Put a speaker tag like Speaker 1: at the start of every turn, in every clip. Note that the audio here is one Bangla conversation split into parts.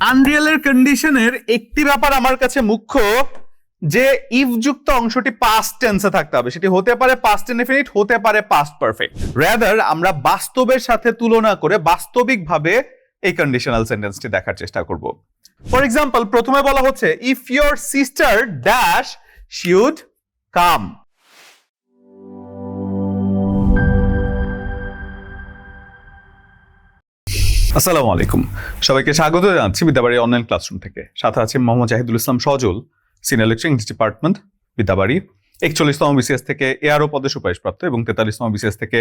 Speaker 1: আনরিয়েলের কন্ডিশনের একটি ব্যাপার আমার কাছে মুখ্য, যে ইফ যুক্ত অংশটি পাস্ট টেন্সে থাকতে হবে। সেটি হতে পারে পাস্ট ইনডেফিনিট হতে পারে পাস্ট পারফেক্ট রাদার আমরা বাস্তবের সাথে তুলনা করে বাস্তবিকভাবে এই কন্ডিশনাল সেন্টেন্সটি দেখার চেষ্টা করব। ফর এক্সাম্পল প্রথমে বলা হচ্ছে if your sister dash should come আসসালামু আলাইকুম। সবাইকে স্বাগত জানাচ্ছি বিদ্যাবাড়ি অনলাইন ক্লাসরুম থেকে। সাথে আছে Mohammad Zahidul Islam Sajal senior lecturer English department Bidyabari. একচল্লিশতম BCS থেকে এআরও পদে সুপারিশপ্রাপ্ত এবং তেতাল্লিশতম বিসিএস থেকে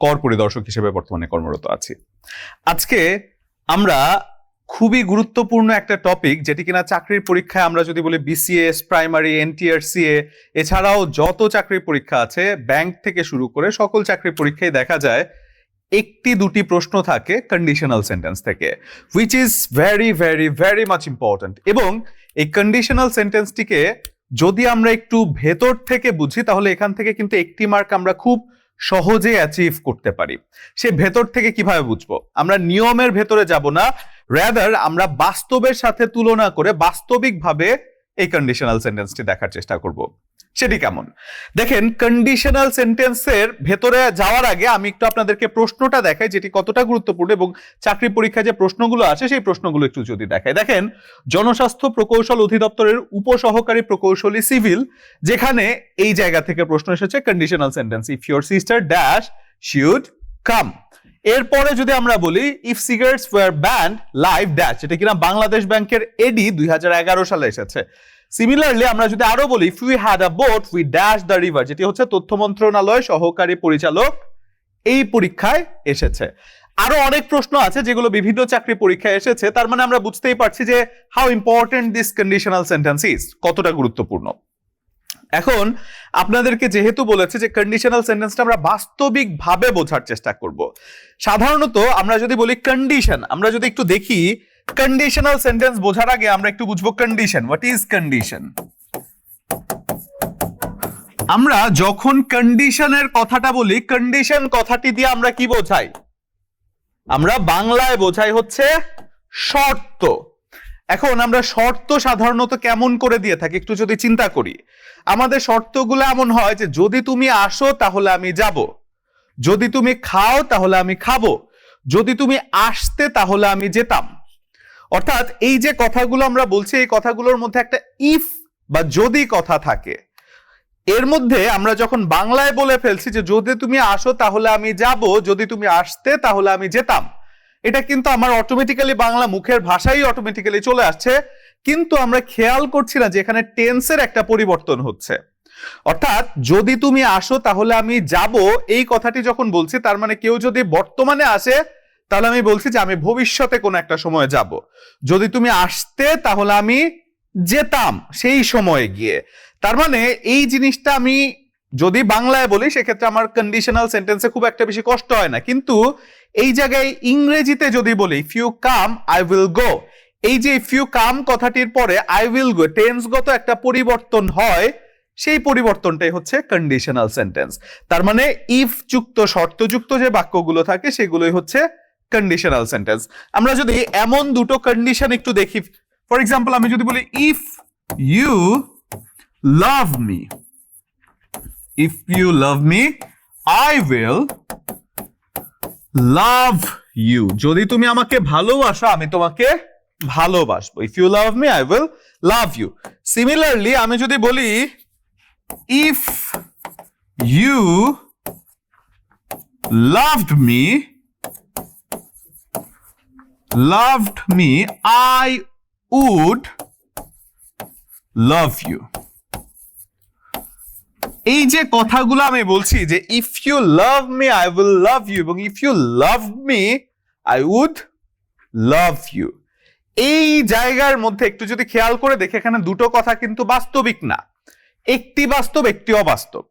Speaker 1: কর পরিদর্শক হিসেবে বর্তমানে কর্মরত আছি। আজকে আমরা খুবই গুরুত্বপূর্ণ একটা টপিক যেটি কিনা চাকরির পরীক্ষায় আমরা যদি বলি বিসিএস প্রাইমারি এনটিআরসিএ এছাড়াও যত চাকরির পরীক্ষা আছে ব্যাংক থেকে শুরু করে সকল চাকরির পরীক্ষায় দেখা যায় একটি দুটি প্রশ্ন থাকে কন্ডিশনাল সেন্টেন্স থেকে which is very very very much important এবং এই কন্ডিশনাল সেন্টেন্সটিকে যদি আমরা একটু ভেতর থেকে বুঝি, তাহলে এখান থেকে কিন্তু একটি মার্ক আমরা খুব সহজে অ্যাচিভ করতে পারি। সে ভেতর থেকে কীভাবে বুঝব? আমরা নিয়মের ভেতরে যাব না র্যাদার আমরা বাস্তবের সাথে তুলনা করে বাস্তবিকভাবে এই কন্ডিশনাল সেন্টেন্সটি দেখার চেষ্টা করব। সেটি কেমন? দেখেন কন্ডিশনাল সেন্টেন্সের ভেতরে যাওয়ার আগে আমি একটু আপনাদেরকে প্রশ্নটা দেখাই যেটি কতটা গুরুত্বপূর্ণ এবং চাকরি পরীক্ষায় যে প্রশ্নগুলো আছে সেই প্রশ্নগুলো একটু যদি দেখাই। দেখেন, জনস্বাস্থ্য প্রকৌশল অধিদপ্তরের উপসহকারী প্রকৌশলী সিভিল, যেখানে এই জায়গা থেকে প্রশ্ন এসেছে conditional sentence if your sister dash should come এরপরে যদি আমরা বলি if cigarettes were banned live dash এটা কিনা বাংলাদেশ ব্যাংকের এডি দুই হাজার এগারো সালে এসেছে। সিমিলারলি আমরা যদি আরও বলি if we had a boat we dash the river যেটি হচ্ছে তথ্য মন্ত্রণালয় সহকারী পরিচালক এই পরীক্ষায় এসেছে। আরও অনেক প্রশ্ন আছে যেগুলো বিভিন্ন চাকরি পরীক্ষায় এসেছে, তার মানে আমরা বুঝতেই পারছি যে how important this conditional sentence is কতটা গুরুত্বপূর্ণ। এখন, আপনাদেরকে যেহেতু বলেছে যে কন্ডিশনাল সেন্টেন্সটা আমরা বাস্তবিক ভাবে বোঝার চেষ্টা করব, সাধারণত আমরা যদি বলি কন্ডিশন আমরা যদি একটু দেখি কন্ডিশনাল সেন্টেন্স বোঝার আগে আমরা একটু বুঝব কন্ডিশন হোয়াট ইজ কন্ডিশন আমরা যখন কন্ডিশনের কথাটা বলি কন্ডিশন কথাটি দিয়ে আমরা কি বোঝাই? আমরা বাংলায় বোঝাই হচ্ছে শর্ত। এখন আমরা শর্ত সাধারণত কেমন করে দিয়ে থাকি, একটু যদি চিন্তা করি। আমাদের শর্তগুলো এমন হয় যে, যদি তুমি আসো তাহলে আমি যাব। যদি তুমি খাও তাহলে আমি খাব। যদি তুমি আসতে তাহলে আমি যেতাম। অর্থাৎ এই যে কথাগুলো আমরা বলছি, এই কথাগুলোর মধ্যে একটা ইফ বা যদি কথা থাকে। এর মধ্যে আমরা যখন বাংলায় বলে ফেলছি যে, যদি তুমি আসো তাহলে আমি যাব, যদি তুমি আসতে তাহলে আমি যেতাম। এটা কিন্তু আমার অটোমেটিক্যালি বাংলা মুখের ভাষাই অটোমেটিক্যালি চলে আসছে। কিন্তু আমরা খেয়াল করছি না যে, এখানে টেন্সের একটা পরিবর্তন হচ্ছে। অর্থাৎ, যদি তুমি আসো তাহলে আমি যাব, এই কথাটি যখন বলছি, তার মানে কেউ যদি বর্তমানে আসে তাহলে আমি বলছি যে আমি ভবিষ্যতে কোনো একটা সময় যাব। যদি তুমি আসতে, তাহলে আমি যেতাম সেই সময়ে গিয়ে। তার মানে এই জিনিসটা আমি যদি বাংলায় বলি, সেক্ষেত্রে আমার কন্ডিশনাল সেন্টেন্সে খুব একটা বেশি কষ্ট হয় না। কিন্তু এই জায়গায় ইংরেজিতে যদি বলি few come I will go এই যে ফিউ কাম কথাটির পরে আই উইল গো টেন্সগত একটা পরিবর্তন হয়, সেই পরিবর্তনটাই হচ্ছে কন্ডিশনাল সেন্টেন্স তার মানে ইফ যুক্ত শর্তযুক্ত যে বাক্যগুলো থাকে, সেগুলোই হচ্ছে কন্ডিশনাল সেন্টেন্স আমরা যদি এমন দুটো কন্ডিশন একটু দেখি ফর এক্সাম্পল আমি যদি বলি if you love me if you love me I will love you যদি তুমি আমাকে ভালোবাসো, আমি তোমাকে ভালোবাসবো। If you love me I will love you similarly আমি যদি বলি if you loved me loved me, I would love you. এই যে কথাগুলো আমি বলছি যে if you love me I will love you এবং if you love me I would love you এই জায়গার মধ্যে একটু যদি খেয়াল করে দেখে এখানে দুটো কথা কিন্তু বাস্তবিক না। একটি বাস্তব একটি অবাস্তব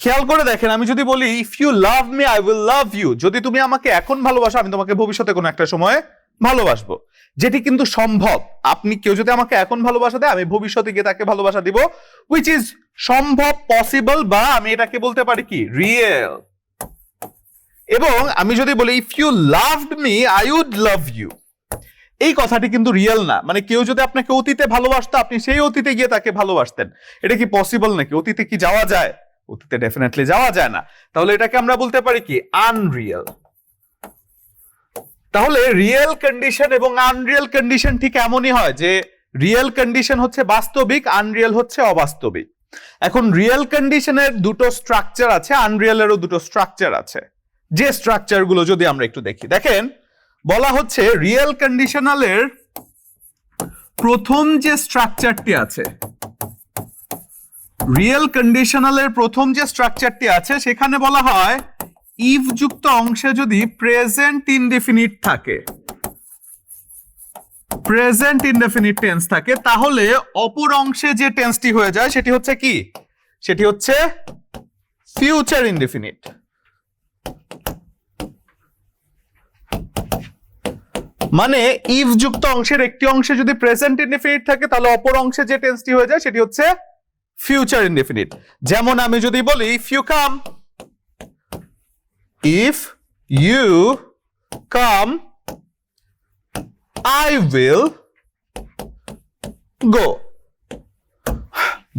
Speaker 1: খেয়াল করে দেখেন, আমি যদি বলি if you love me I will love you যদি তুমি আমাকে এখন ভালোবাসো, আমি তোমাকে ভবিষ্যতে কোনো একটা সময়ে ভালোবাসবো। যেটি কিন্তু সম্ভব। আপনি কেউ যদি আমাকে এখন ভালোবাসা দেয়, আমি ভবিষ্যতে গিয়ে তাকে ভালোবাসা দিব উইচ ইজ সম্ভব পসিবল বা আমি এটাকে বলতে পারি কি রিয়েল এবং আমি যদি বলি if you loved me I would love you এই কথাটি কিন্তু রিয়েল না। মানে কেউ যদি আপনাকে অতীতে ভালোবাসতো, আপনি সেই অতীতে গিয়ে তাকে ভালোবাসতেন। এটা কি পসিবল নাকি? অতীতে কি যাওয়া যায়? অতীতে ডেফিনেটলি যাওয়া যায় না। তাহলে এটাকে আমরা বলতে পারি কি? আনরিয়েল তাহলে রিয়েল কন্ডিশন এবং আনরিয়েল কন্ডিশন ঠিক এমনই হয় যে রিয়েল কন্ডিশন হচ্ছে বাস্তবিক আনরিয়েল হচ্ছে অবাস্তবিক। এখন রিয়েল কন্ডিশনের দুটো স্ট্রাকচার আছে আনরিয়েলেরও দুটো স্ট্রাকচার আছে। যে স্ট্রাকচারগুলো যদি আমরা একটু দেখি। দেখেন, বলা হচ্ছে রিয়েল কন্ডিশনালের প্রথম যে স্ট্রাকচারটি আছে রিয়েল কন্ডিশনালের প্রথম যে স্ট্রাকচারটি আছে, সেখানে বলা হয় ইফ যুক্ত অংশে যদি প্রেজেন্ট ইনডেফিনিট থাকে প্রেজেন্ট ইনডেফিনিট টেন্স থাকে, তাহলে অপর অংশে যে টেন্সটি হয়ে যায়, সেটি হচ্ছে কি? সেটি হচ্ছে ফিউচার ইনডেফিনিট মানে ইফ যুক্ত অংশের একটি অংশে যদি প্রেজেন্ট ইনডেফিনিট থাকে, তাহলে অপর অংশে যে টেন্সটি হয়ে যায়, সেটি হচ্ছে ফিউচার ইনডেফিনিট যেমন আমি যদি বলি if you come if you come I will go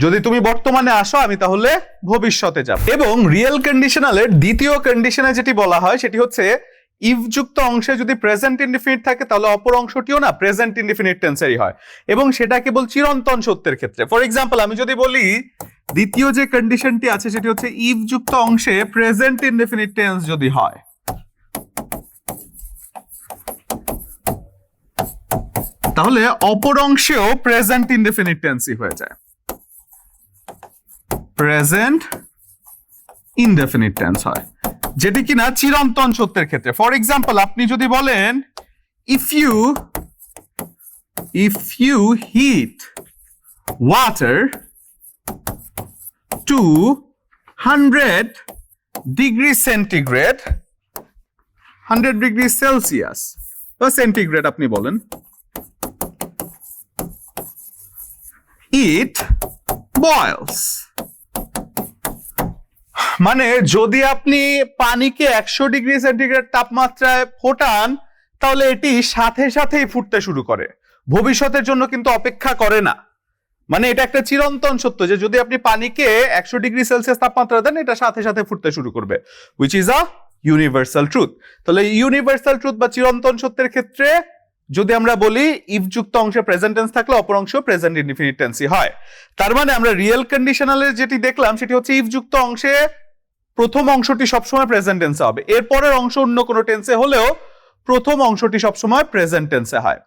Speaker 1: যদি তুমি বর্তমানে আসো, আমি তাহলে ভবিষ্যতে যাব। এবং রিয়েল কন্ডিশনালের দ্বিতীয় কন্ডিশনে যেটি বলা হয়, সেটি হচ্ছে ইফ যুক্ত অংশে যদি প্রেজেন্ট ইনডিফিনিট থাকে, তাহলে অপর অংশটিও না প্রেজেন্ট ইনডিফিনিট টেন্সারই হয়। এবং সেটা কেবল চিরন্তন সত্যের ক্ষেত্রে। ফর এক্সাম্পল আমি যদি বলি, দ্বিতীয় যে কন্ডিশনটি আছে, সেটি হচ্ছে ইফ যুক্ত অংশে প্রেজেন্ট ইনডিফিনিট টেন্স যদি হয়। তাহলে অপর অংশেও প্রেজেন্ট ইনডেফিনিট টেন্সই হয়ে যায়। প্রেজেন্ট ইনডেফিনিট টেন্স হয়। যেটি কিনা চিরন্তন সত্যের ক্ষেত্রে। ফর এক্সাম্পল আপনি যদি বলেন if you if you heat water to hundred degree centigrade hundred degree celsius বা সেন্টিগ্রেড আপনি বলেন ইট বয়েলস মানে যদি আপনি পানিকে একশো ডিগ্রি সেন্টিগ্রেড তাপমাত্রায় ফোটান, তাহলে এটি সাথে সাথেই ফুটতে শুরু করে। ভবিষ্যতের জন্য কিন্তু অপেক্ষা করে না। মানে এটা একটা চিরন্তন সত্য যে যদি আপনি পানিকে একশো ডিগ্রি সেলসিয়াস তাপমাত্রা দেন, এটা সাথে সাথে ফুটতে শুরু করবে which is a universal truth তাহলে ইউনিভার্সাল ট্রুথ বা চিরন্তন সত্যের ক্ষেত্রে যদি আমরা বলি ইফযুক্ত অংশে প্রেজেন্ট টেন্স থাকলে অপর অংশ প্রেজেন্ট ইনডিফিনিট টেন্সই হয়। তার মানে আমরা রিয়েল কন্ডিশনালের যেটি দেখলাম, সেটি হচ্ছে ইফযুক্ত অংশে প্রথম অংশটি সবসময় প্রেজেন্ট টেন্সে হবে। এরপরের অংশ অন্য কোনো টেন্সে হলেও প্রথম অংশটি সবসময় প্রেজেন্ট টেন্সে হয়।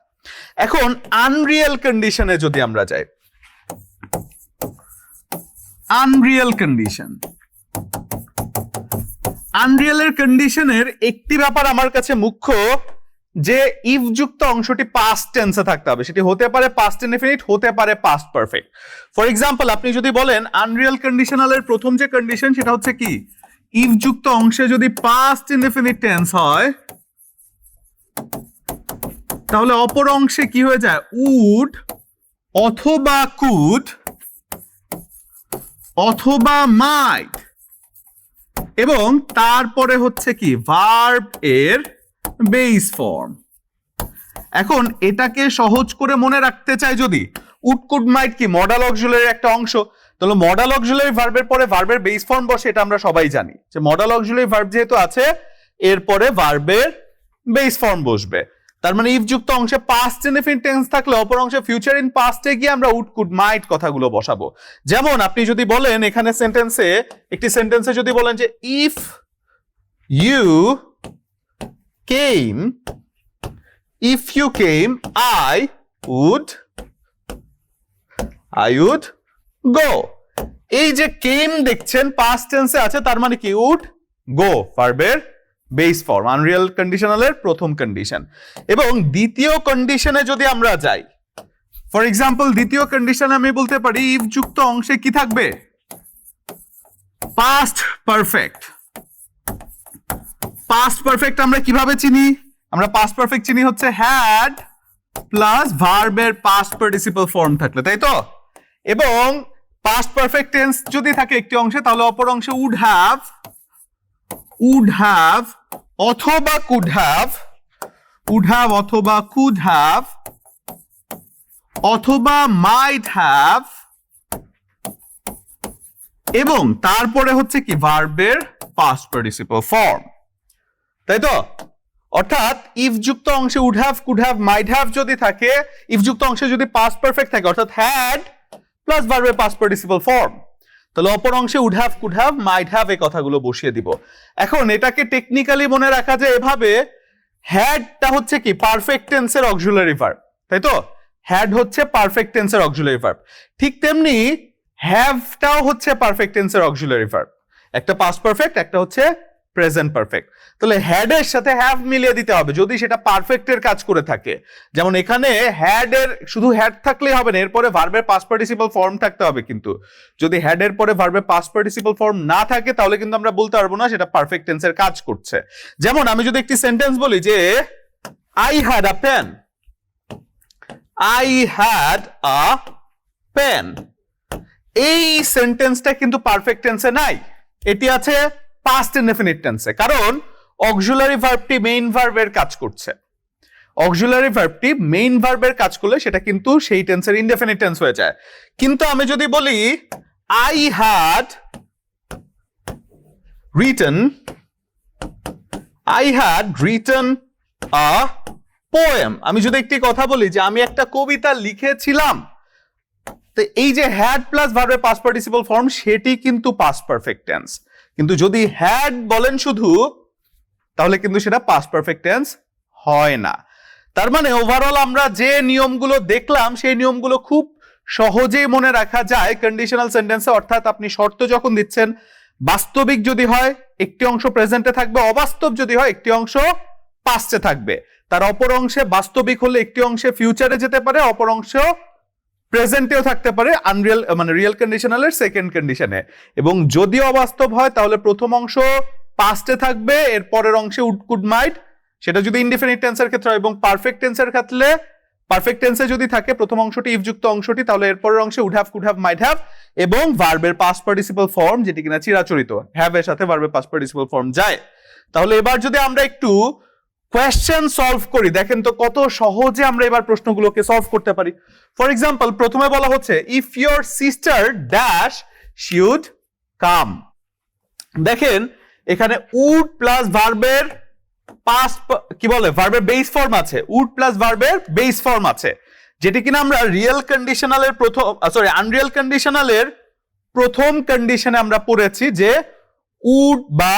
Speaker 1: এখন আনরিয়েল কন্ডিশনে যদি আমরা যাই। আনরিয়েল কন্ডিশন আনরিয়েলের কন্ডিশনের একটি ব্যাপার আমার কাছে মুখ্য যে ইফ যুক্ত অংশটি পাস্ট টেন্সে থাকতে হবে। সেটি হতে পারে পাস্ট ইনডিফিনিট হতে পারে পাস্ট পারফেক্ট ফর এক্সাম্পল আপনি যদি বলেন আনরিয়েল কন্ডিশনালের প্রথম যে কন্ডিশন সেটা হচ্ছে কি? ইফ যুক্ত অংশে যদি পাস্ট ইনডিফিনিট টেন্স হয়, তাহলে অপর অংশে কি হয়ে যায়? উড অথবা কুড অথবা মাইট এবং তারপরে হচ্ছে কি? ভার্ব এর বেস ফর্ম এখন এটাকে সহজ করে মনে রাখতে চাই যদি। উটকুড মাইট কি? মডাল অক্সুলারি একটা অংশ। তাহলে মডাল অক্সুলারি ভার্বের পরে ভার্বের বেস ফর্ম বসে, এটা আমরা সবাই জানি। যে মডাল অক্সুলারি ভার্ব যেহেতু আছে এরপরে ভার্বের বেস ফর্ম বসবে। তার মানে ইফ যুক্ত অংশে পাস্ট ইনডিফিনিট টেন্স থাকলে অপর অংশে ফিউচার ইন পাস্টে গিয়ে আমরা উড কুড মাইট কথাগুলো বসাবো। যেমন আপনি যদি বলেন এখানে সেন্টেন্সে একটি সেন্টেন্সে যদি বলেন যে if you came if you came I would I would go এই যে কেম দেখছেন পাস্ট টেন্সে আছে, তার মানে কি? উড গো ভার্বের বেস ফর্ম আনরিয়েল কন্ডিশনালের প্রথম কন্ডিশন এবং দ্বিতীয় কন্ডিশনে যদি আমরা যাই ফর এক্সাম্পল দ্বিতীয় কন্ডিশনে আমি বলতে পারি ইফ যুক্ত অংশে কি থাকবে? পাস্ট পারফেক্ট পাস্ট পারফেক্ট আমরা কীভাবে চিনি? আমরা পাস্ট পারফেক্ট চিনি হচ্ছে হ্যাড প্লাস ভার্বের পাস্ট পার্টিসিপাল ফর্ম থাকলে, তাই তো? এবং পাস্ট পারফেক্ট টেন্স যদি থাকে একটি অংশে, তাহলে অপর অংশে উড হ্যাভ উড হ্যাভ অথবা কুড হ্যাভ উড হ্যাভ অথবা কুড হ্যাভ অথবা মাইট হ্যাভ এবং তারপরে হচ্ছে কি ভার্বের পাস্ট পার্টিসিপল ফর্ম তাই তো? অর্থাৎ ইফ যুক্ত অংশে would have could have might have যদি থাকে ইফ যুক্ত অংশে যদি পাস্ট পারফেক্ট থাকে, অর্থাৎ হ্যাড প্লাস ভার্বের পাস্ট পার্টিসিপল ফর্ম তাহলে অপর অংশে would have could have might have এই কথাগুলো বসিয়ে দিব। এখন এটাকে টেকনিক্যালি মনে রাখা যায় এভাবে হ্যাডটা হচ্ছে কি? পারফেক্ট টেন্সের অক্সুলারি ভার্ব তাই তো? হ্যাড হচ্ছে পারফেক্ট টেন্সের অক্সুলারি ভার্ব ঠিক তেমনি হ্যাভটাও হচ্ছে পারফেক্ট টেন্সের অক্সুলারি ভার্ব একটা পাস্ট পারফেক্ট একটা হচ্ছে প্রেজেন্ট পারফেক্ট তাহলে হ্যাড এর সাথে হ্যাভ মিলিয়ে দিতে হবে, যদি সেটা পারফেক্টের কাজ করে থাকে। যেমন এখানে হ্যাড এর, শুধু হ্যাড থাকলেই হবে না, এরপরে ভার্বের পাস্ট পার্টিসিপল ফর্ম থাকতে হবে কিন্তু। যদি হ্যাড এর পরে ভার্বের পাস্ট পার্টিসিপল ফর্ম না থাকে, তাহলে কিন্তু আমরা বলতে পারব না সেটা পারফেক্ট টেন্সের কাজ করছে। যেমন আমি যদি একটি সেন্টেন্স বলি যে I had a pen I had a pen এই সেন্টেন্সটা কিন্তু পারফেক্ট টেন্সে নাই। এটি আছে পাস্ট ইনডেফিনিট টেন্সে কারণ অক্সুলারি ভার্বটি মেইন ভার্বের কাজ করছে। অক্সুলারি ভার্বটি মেইন ভার্বের কাজ করলে সেটা কিন্তু সেই টেন্সের ইনডেফিনিট টেন্স হয়ে যায়। কিন্তু আমি যদি বলি I had written I had written a poem আমি যদি একটি কথা বলি যে আমি একটা কবিতা লিখেছিলাম, তো এই যে হ্যাড প্লাস ভার্বের পাস্ট পার্টিসিপল ফর্ম সেটি কিন্তু পাস্ট পারফেক্ট টেন্স কিন্তু যদি হ্যাড বলেন শুধু, তাহলে কিন্তু সেটা পাস্ট পারফেক্ট টেন্স হয় না। তার মানে ওভারঅল আমরা যে নিয়মগুলো দেখলাম, সেই নিয়মগুলো খুব সহজেই মনে রাখা যায়। কন্ডিশনাল সেন্টেন্সে অর্থাৎ আপনি শর্ত যখন দিচ্ছেন, বাস্তবিক যদি হয়, একটি অংশ প্রেজেন্টে থাকবে, অবাস্তব যদি হয়, একটি অংশ পাস্টে থাকবে। তার অপর অংশে বাস্তবিক হলে একটি অংশে ফিউচারে যেতে পারে, অপর অংশ প্রেজেন্টেও থাকতে পারে আনরিয়াল মানে রিয়েল কন্ডিশনালের সেকেন্ড কন্ডিশনে এবং যদি অবাস্তব হয়, তাহলে প্রথম অংশ পাস্টে থাকবে, এর পরের অংশে উড কুড মাইট সেটা যদি ইনডিফিনিট টেন্সের ক্ষেত্রে হয় এবং পারফেক্ট টেন্সের ক্ষেত্রে পারফেক্ট টেন্সে যদি থাকে, প্রথম অংশটি ইফযুক্ত অংশটি, তাহলে এর পরের অংশে would have could have might have এবং ভার্বের পাস্ট পার্টিসিপল ফর্ম যেটি কিনা চিরাচরিত। হ্যাভ এর সাথে ভার্বের পাস্ট পার্টিসিপল ফর্ম যায়। তাহলে এবার যদি আমরা একটু কোয়েশ্চেন সলভ করি। দেখেন তো কত সহজে আমরা এবার প্রশ্নগুলোকে সলভ করতে পারি। ফর এক্সাম্পল প্রথমে বলা হচ্ছে if your sister dash should come দেখেন, এখানে উড প্লাস ভার্বের পাস্ট কি বলে ভার্বের বেস ফর্ম আছে। উড প্লাস ভার্বের বেস ফর্ম আছে। যেটি কিনা আমরা রিয়েল কন্ডিশনালের প্রথম সরি আনরিয়েল কন্ডিশনালের প্রথম কন্ডিশনে আমরা পড়েছি যে উড বা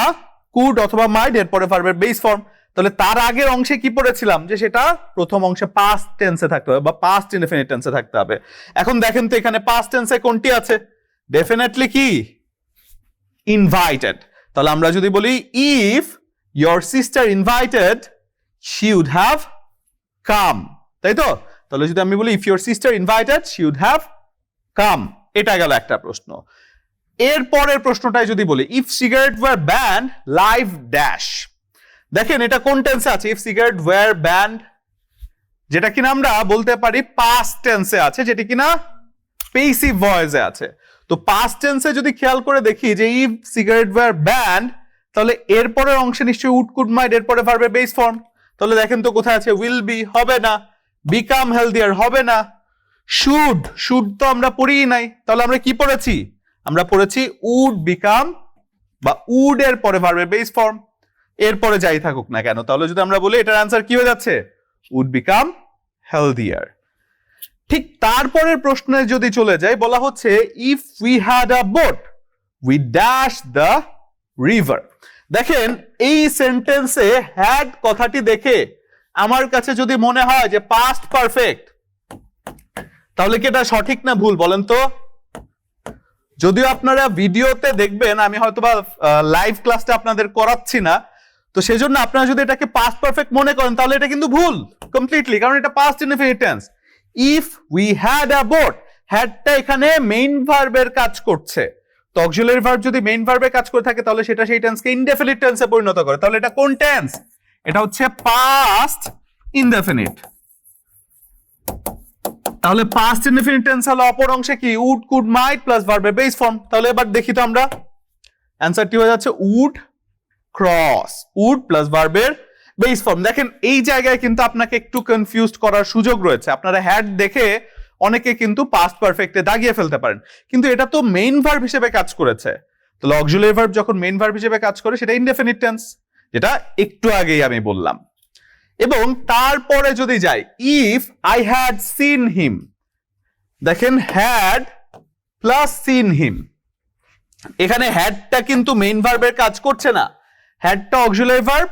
Speaker 1: কুড অথবা মাইড এরপরে ভার্বের বেস ফর্ম তাহলে তার আগের অংশে কি পড়েছিলাম? যে সেটা প্রথম অংশে পাস্ট টেন্সে থাকতে হবে বা পাস্ট ইনডেফিনিট টেন্সে থাকতে হবে। এখন দেখেন তো এখানে পাস্ট টেন্সে কোনটি আছে? ডেফিনেটলি কি? ইনভাইটেড তাহলে আমরা যদি বলি if your sister invited she would have come তাই তো? তাহলে যদি আমি বলি if your sister invited she would have come এটা গেল একটা প্রশ্ন। এর পরের প্রশ্নটাই যদি বলি if cigarette were banned live dash দেখেন এটা কোন টেন্সে আছে? ইফ সিগারেট ওয়ার ব্যান্ড যেটা কিনা আমরা বলতে পারি পাস্ট টেন্সে আছে, যেটি কিনা পেসিভ ভয়েসে আছে। তো পাস্ট টেন্সে যদি খেয়াল করে দেখি যে ইফ সিগারেট ওয়ার ব্যান্ড তাহলে এরপরের অংশে নিশ্চয়ই উড কুড মাইড এরপরে ভার্বের বেস ফর্ম তাহলে দেখেন তো কোথায় আছে? উইল বি হবে না। বিকাম হেলদিয়ার হবে না। শুড শুড তো আমরা পড়িই নাই। তাহলে আমরা কি পড়েছি? আমরা পড়েছি উড বিকাম বা উড এর পরে ভার্বের বেস ফর্ম এরপরে যাই থাকুক না কেন, তাহলে যদি আমরা বলি এটার আনসার কি হয়ে যাচ্ছে? উড বিকাম হেলদিয়ার ঠিক তারপরের প্রশ্নে যদি চলে যাই, বলা হচ্ছে if we had a boat we dash the river দেখেন, এই সেন্টেন্সে হ্যাড কথাটি দেখে আমার কাছে যদি মনে হয় যে পাস্ট পারফেক্ট তাহলে কি এটা সঠিক না ভুল বলেন তো? যদিও আপনারা ভিডিওতে দেখবেন, আমি হয়তোবা লাইভ ক্লাসটা আপনাদের করাচ্ছি না তো সেজন্য আপনারা যদি এটাকে পাস্ট পারফেক্ট মনে করেন, তাহলে এটা কিন্তু ভুল কমপ্লিটলি কারণ এটা past indefinite tense if we had a boat হ্যাডটা এখানে মেইন ভার্বের কাজ করছে। তো অক্সিলারি ভার্ব যদি মেইন ভার্বের কাজ করে থাকে, তাহলে সেটা সেই টেন্সকে ইনডেফিনিট টেন্সে পরিণত করে। তাহলে এটা কোন টেন্স এটা হচ্ছে পাস্ট ইনডেফিনিট তাহলে পাস্ট ইনডেফিনিট টেন্স হলো অপর অংশে কি? উড কুড মাইট প্লাস ভার্বের বেস ফর্ম তাহলে এবার দেখি তো আমরা। অ্যান্সারটি হয়ে যাচ্ছে উড ক্রস উড প্লাস ভার্বের বেস ফর্ম দেখেন, এই জায়গায় কিন্তু আপনাকে একটু কনফিউজড করার সুযোগ রয়েছে। আপনারা হ্যাড দেখে অনেকে কিন্তু পাস্ট পারফেক্টে দাগিয়ে ফেলতে পারেন। কিন্তু এটা তো মেইন ভার্ব হিসেবে কাজ করেছে। তো অক্সিলারি ভার্ব যখন মেইন ভার্ব হিসেবে কাজ করে, সেটা ইনডেফিনিট টেন্স যেটা একটু আগেই আমি বললাম। এবং তারপরে যদি যাই if I had seen him দেখেন হ্যাড প্লাস সিন হিম এখানে হ্যাডটা কিন্তু মেইন ভার্বের কাজ করছে না। হ্যাডটা অক্সিলারি ভার্ব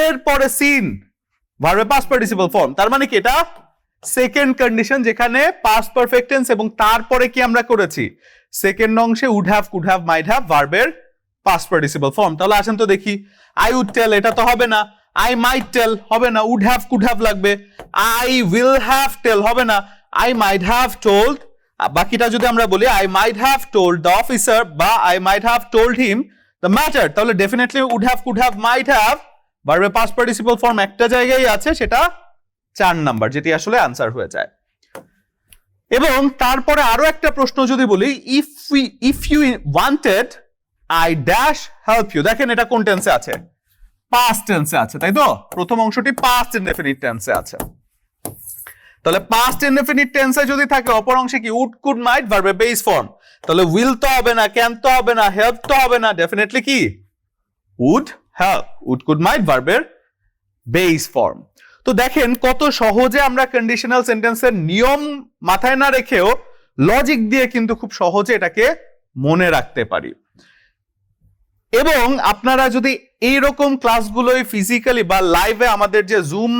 Speaker 1: এরপরে সিন ভার্বে পাস্ট পার্টিসিপল ফর্ম তার মানে কি এটা? সেকেন্ড কন্ডিশন যেখানে পাস্ট পারফেক্ট টেন্স এবং তারপরে কি আমরা করেছি? সেকেন্ড অংশে would have could have might have ভার্বের পাস্ট পার্টিসিপল ফর্ম তাহলে আসেন তো দেখি। আই উড টেল এটা তো হবে না। আই মাইট টেল হবে না। উড হ্যাভ কুড হ্যাভ লাগবে। আই উইল হ্যাভ টেল হবে না। আই মাইট হ্যাভ টোল্ড বাকিটা যদি আমরা বলি I might have told the officer বা I might have told him the matter তাহলে definitely would have could have might have ভার্বে past participle form একটা জায়গায় আছে, সেটা চার নাম্বার যেটি আসলে আনসার হয়ে যায়। এবং তারপরে আরও একটা প্রশ্ন যদি বলি if if you wanted I dash help you দেখেন এটা কোন টেন্সে আছে? পাস্ট টেন্সে আছে, তাই তো? প্রথম অংশটি পাস্ট ইনডেফিনিট টেন্সে আছে। তাহলে পাস্ট ইনডেফিনিট টেন্সে যদি থাকে, অপর অংশে কি উড কুড মাইট ভার্বে বেস ফর্ম তাহলে উইল তো হবে না ক্যান তো হবে না হেল্প তো হবে না ডেফিনেটলি কি? Would help would could might ভার্বের বেস ফর্ম তো দেখেন কত সহজে আমরা কন্ডিশনাল সেন্টেন্সের নিয়ম মাথায় না রেখেও লজিক দিয়ে কিন্তু খুব সহজে এটাকে মনে রাখতে পারি। এবং আপনারা যদি এইরকম ক্লাসগুলোই ফিজিক্যালি বা লাইভে আমাদের যে জুম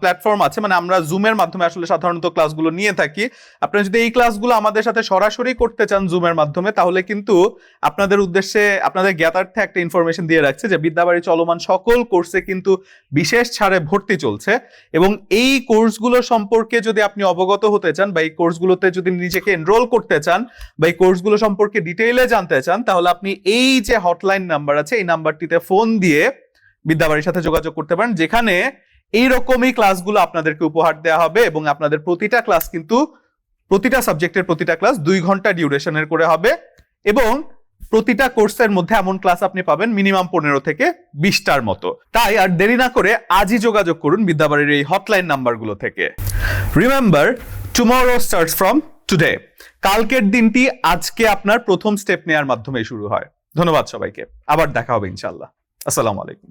Speaker 1: প্ল্যাটফর্ম আছে মানে আমরা জুমের মাধ্যমে আসলে সাধারণত ক্লাসগুলো নিয়ে থাকি। আপনারা যদি এই ক্লাসগুলো আমাদের সাথে সরাসরি করতে চান জুমের মাধ্যমে, তাহলে কিন্তু আপনাদের উদ্দেশ্যে, আপনাদের জ্ঞাতার্থে একটা ইনফরমেশন দিয়ে রাখছে যে বিদ্যাবাড়ি চলমান সকল কোর্সে কিন্তু বিশেষ ছাড়ে ভর্তি চলছে। এবং এই কোর্সগুলো সম্পর্কে যদি আপনি অবগত হতে চান বা এই কোর্সগুলোতে যদি নিজেকে এনরোল করতে চান বা এই কোর্সগুলো সম্পর্কে ডিটেইলে জানতে চান, তাহলে আপনি এই যে হটলাইন নাম্বার আছে, এই নাম্বারটিতে ফোন দিয়ে বিদ্যাবাড়ির সাথে যোগাযোগ করতে পারেন, যেখানে এইরকমই ক্লাসগুলো আপনাদেরকে উপহার দেওয়া হবে এবং আপনাদের প্রতিটা ক্লাস কিন্তু, প্রতিটা সাবজেক্টের প্রতিটা ক্লাস দুই ঘণ্টা ডিউরেশনের করে হবে এবং প্রতিটা কোর্সের মধ্যে এমন ক্লাস আপনি পাবেন মিনিমাম পনেরো থেকে বিশটার মতো। তাই আর দেরি না করে আজই যোগাযোগ করুন বিদ্যাবাড়ির এই হটলাইন নাম্বারগুলো থেকে। Remember tomorrow starts from today কালকের দিনটি আজকে আপনার প্রথম স্টেপ নেওয়ার মাধ্যমে শুরু হয়। ধন্যবাদ সবাইকে। আবার দেখা হবে ইনশাল্লাহ আসসালামু আলাইকুম।